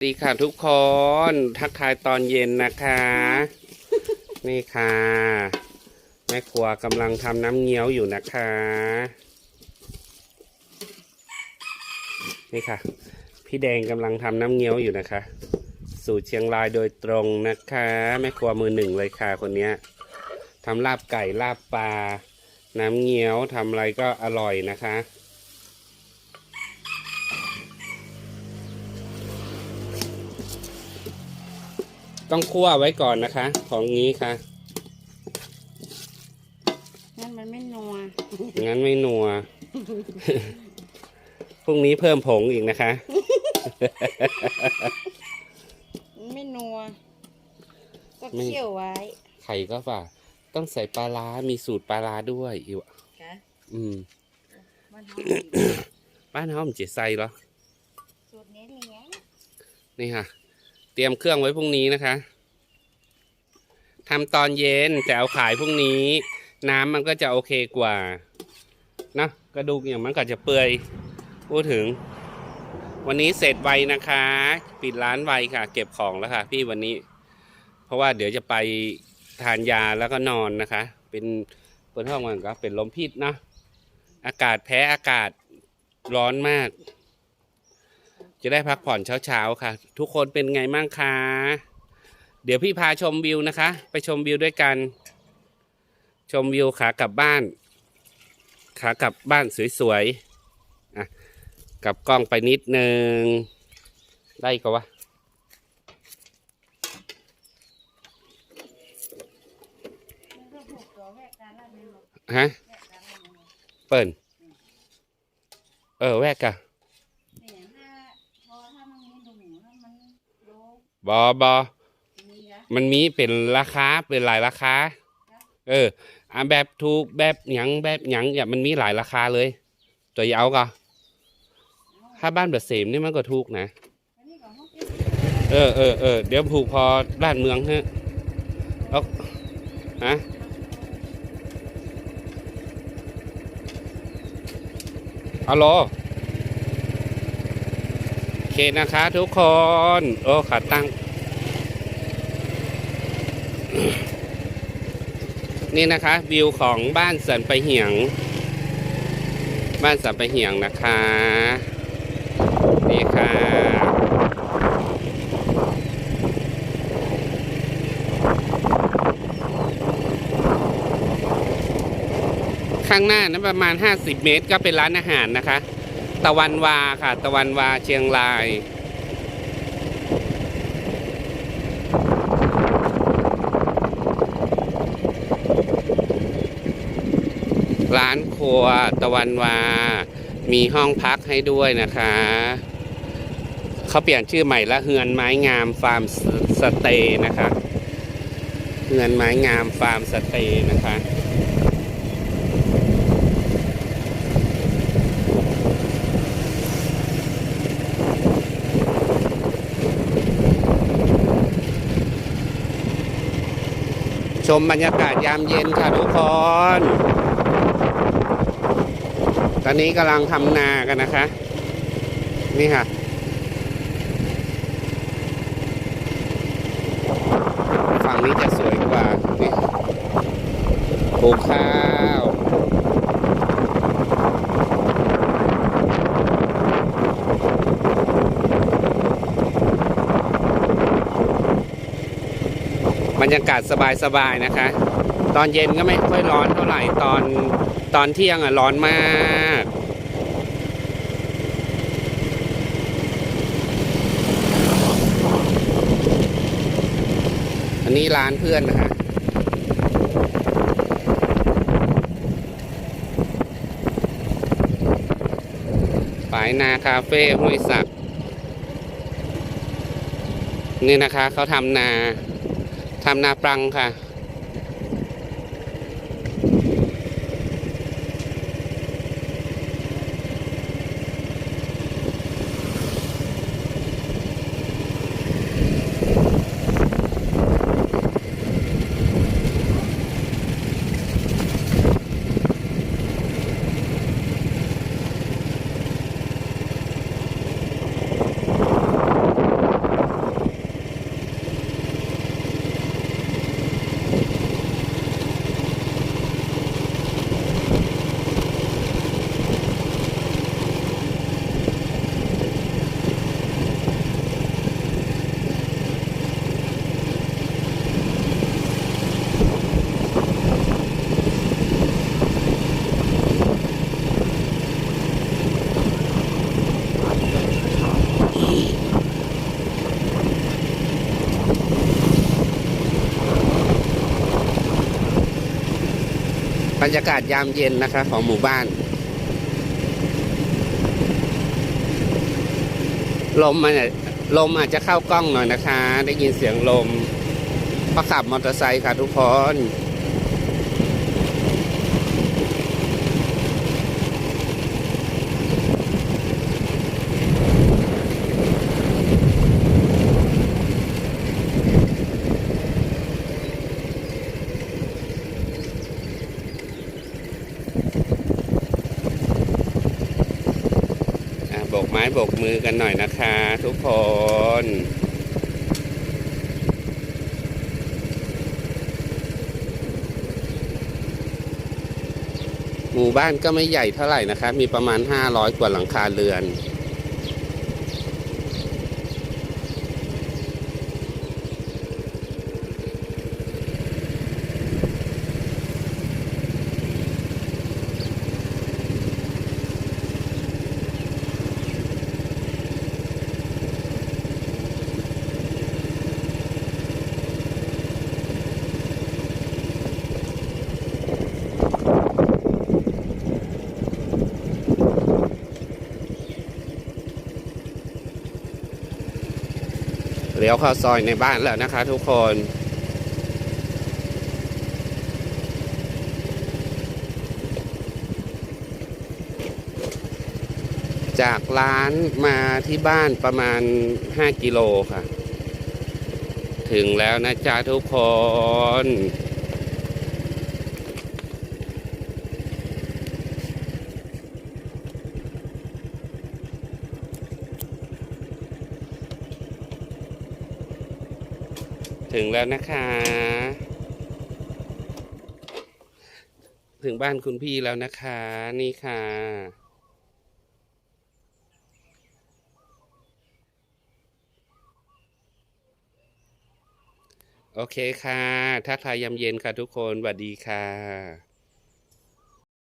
สวัสดีค่ะทุกคน ทักทายตอนเย็นนะคะ นี่ค่ะ แม่ครัวกำลังทำน้ำเงี้ยวอยู่นะคะ นี่ค่ะ พี่แดงกำลังทำน้ำเงี้ยวอยู่นะคะ สูตรเชียงรายโดยตรงนะคะ แม่ครัวมือหนึ่งเลยค่ะคนนี้ทำลาบไก่ลาบปลาน้ำเงี้ยวทำอะไรก็อร่อยนะคะ ต้องคั่วไว้ก่อนนะคะ ของงี้ค่ะ งั้นมันไม่นัว งั้นไม่นัว พรุ่งนี้เพิ่มผงอีกนะคะมันไม่นัว ก็ไม่เคี่ยวไว้ ไข่ก็ฝ่า ต้องใส่ปลาร้ามีสูตรปลาร้าด้วยอีกค่ะอืมมันหอมบ้านเฮามันจะใส่เหรอ สูตรนี้เลี้ยงนี่ค่ะเตรียมเครื่องไว้พรุ่งนี้นะคะทำตอนเย็นแต่เอาขายพรุ่งนี้ น้ำมันก็จะโอเคกว่านะกระดูกอย่างมันก็จะเปื่อยพูดถึง วันนี้เสร็จไวนะคะ ปิดร้านไวค่ะ เก็บของแล้วค่ะ พี่วันนี้ เพราะว่าเดี๋ยวจะไปทานยาแล้วก็นอนนะคะ เป็นเปิดห้องมันก็เป็นลมพิษเนะอากาศแพ้อากาศร้อนมาก จะได้พักผ่อนเช้าๆค่ะ ทุกคนเป็นไงมั่งคะเดี๋ยวพี่พาชมวิวนะคะ ไปชมวิวด้วยกัน ชมวิวขากลับบ้าน ขากลับบ้านสวยๆอะกลับกล้องไปนิดนึง ได้ก็วะมันก็ผูกตัวแวกการละเมนหรอกฮะเปิ่นเออแวกกะ เนี่ยถ้าพอถ้ามันมีดูหมูแล้วมันโล บอบอมีอะมันมีเป็นราคาเป็นหลายราคา เอออะแบบถูกแบบหยังแบบหยังอย่ามันมีหลายราคาเลยตัวอยาเอาก็ถ้าบ้านแบบเสมนี่มันก็ถูกนะอันนี้ก็ห้องกินเออเออเออเดี๋ยวผูกพอบ้านเมืองฮะแล้วฮะฮัลโหลโอ เคนะคะทุกคน โอ้ขาตั้ง นี่นะคะวิวของบ้านสันไปเหียง บ้านสันไปเหียงนะคะ นี่ค่ะข้างหน้านั้นประมาณ 50 เมตรก็เป็นร้านอาหารนะคะ ตะวันวาค่ะ ตะวันวาเชียงรายร้านครัวตะวันวา มีห้องพักให้ด้วยนะคะ เขาเปลี่ยนชื่อใหม่ละเฮือนไม้งามฟาร์มสเตย์นะคะ เฮือนไม้งามฟาร์มสเตย์นะคะ ชมบรรยากาศยามเย็นค่ะทุกคน ตอนนี้กำลังทำนากันนะคะ นี่ค่ะฝั่งนี้จะสวยกว่านี่ปลูกข้าว บ รยากาศสบายๆนะคะ ตอนเย็นก็ไม่ค่อยร้อนเท่าไหร่ตอนตอนเที่ยงอะร้อนมากอันนี้ร้านเพื่อนนะคะฝายนาคาเฟ่ห้วยสัก นี่นะคะเขาทำนา ทำนาปรังค่ะ รรยากาศยามเย็นนะคะของหมู่บ้าน ลมมันลมอาจจะเข้ากล้องหน่อยนะคะ ได้ยินเสียงลมพระขับมอเตอร์ไซค์ค่ะทุกคน โบกไม้โบกมือกันหน่อยนะคะ ทุกคนหมู่บ้านก็ไม่ใหญ่เท่าไหร่นะคะ มีประมาณ 500 กว่าหลังคาเรือน เลี้ยวเข้าซอยในบ้านแล้วนะคะทุกคน จากร้านมาที่บ้านประมาณ 5 กิโลค่ะ ถึงแล้วนะจ๊ะทุกคน ถึงแล้วนะคะ ถึงบ้านคุณพี่แล้วนะคะ นี่ค่ะ โอเคค่ะ ทักทายยำเย็นค่ะทุกคนสวัสดีค่ะ